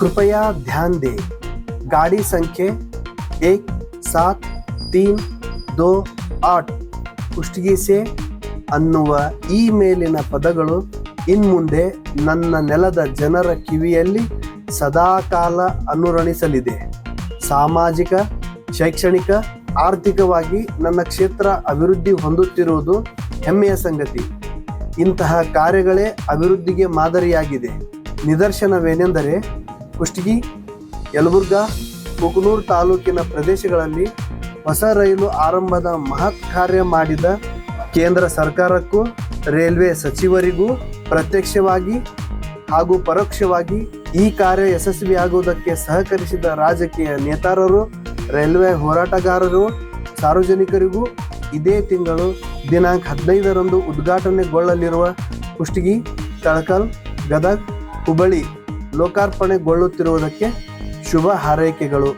कृपया ध्यान दें ಗಾಡಿ ಸಂಖ್ಯೆ ಏಕ್ ಸಾತ್ ತೀನ್ ದೋ ಆಟ್ ಕುಷ್ಟಗಿ ಸೆ ಅನ್ನುವ ಈ ಮೇಲಿನ ಪದಗಳು ಇನ್ಮುಂದೆ ನನ್ನ ನೆಲದ ಜನರ ಕಿವಿಯಲ್ಲಿ ಸದಾಕಾಲ ಅನುರಣಿಸಲಿದೆ ಸಾಮಾಜಿಕ ಶೈಕ್ಷಣಿಕ ಆರ್ಥಿಕವಾಗಿ ನನ್ನ ಕ್ಷೇತ್ರ ಅಭಿವೃದ್ಧಿ ಹೊಂದುತ್ತಿರುವುದು ಹೆಮ್ಮೆಯ ಸಂಗತಿ ಇಂತಹ ಕಾರ್ಯಗಳೇ ಅಭಿವೃದ್ಧಿಗೆ ಮಾದರಿಯಾಗಿದೆ ನಿದರ್ಶನವೇನೆಂದರೆ ಕುಷ್ಟಗಿ, ಯಲಬುರ್ಗಾ ಕುಕನೂರು ತಾಲೂಕಿನ ಪ್ರದೇಶಗಳಲ್ಲಿ ಹೊಸ ರೈಲು ಆರಂಭದ ಮಹತ್ ಕಾರ್ಯ ಮಾಡಿದ ಕೇಂದ್ರ ಸರ್ಕಾರಕ್ಕೂ, ರೈಲ್ವೆ ಸಚಿವರಿಗೂ ಪ್ರತ್ಯಕ್ಷವಾಗಿ ಹಾಗೂ ಪರೋಕ್ಷವಾಗಿ ಈ ಕಾರ್ಯ ಯಶಸ್ವಿಯಾಗುವುದಕ್ಕೆ ಸಹಕರಿಸಿದ ರಾಜಕೀಯ ನೇತಾರರು, ರೈಲ್ವೆ ಹೋರಾಟಗಾರರು, ಸಾರ್ವಜನಿಕರಿಗೂ ಇದೇ ತಿಂಗಳು ದಿನಾಂಕ ಹದಿನೈದರಂದು ಉದ್ಘಾಟನೆಗೊಳ್ಳಲಿರುವ ಕುಷ್ಟಗಿ, ತಳಕಲ್, ಗದಗ್, ಹುಬ್ಬಳ್ಳಿ ಲೋಕಾರ್ಪಣೆಗೊಳ್ಳುತ್ತಿರುವುದಕ್ಕೆ ಶುಭ ಹಾರೈಕೆಗಳು.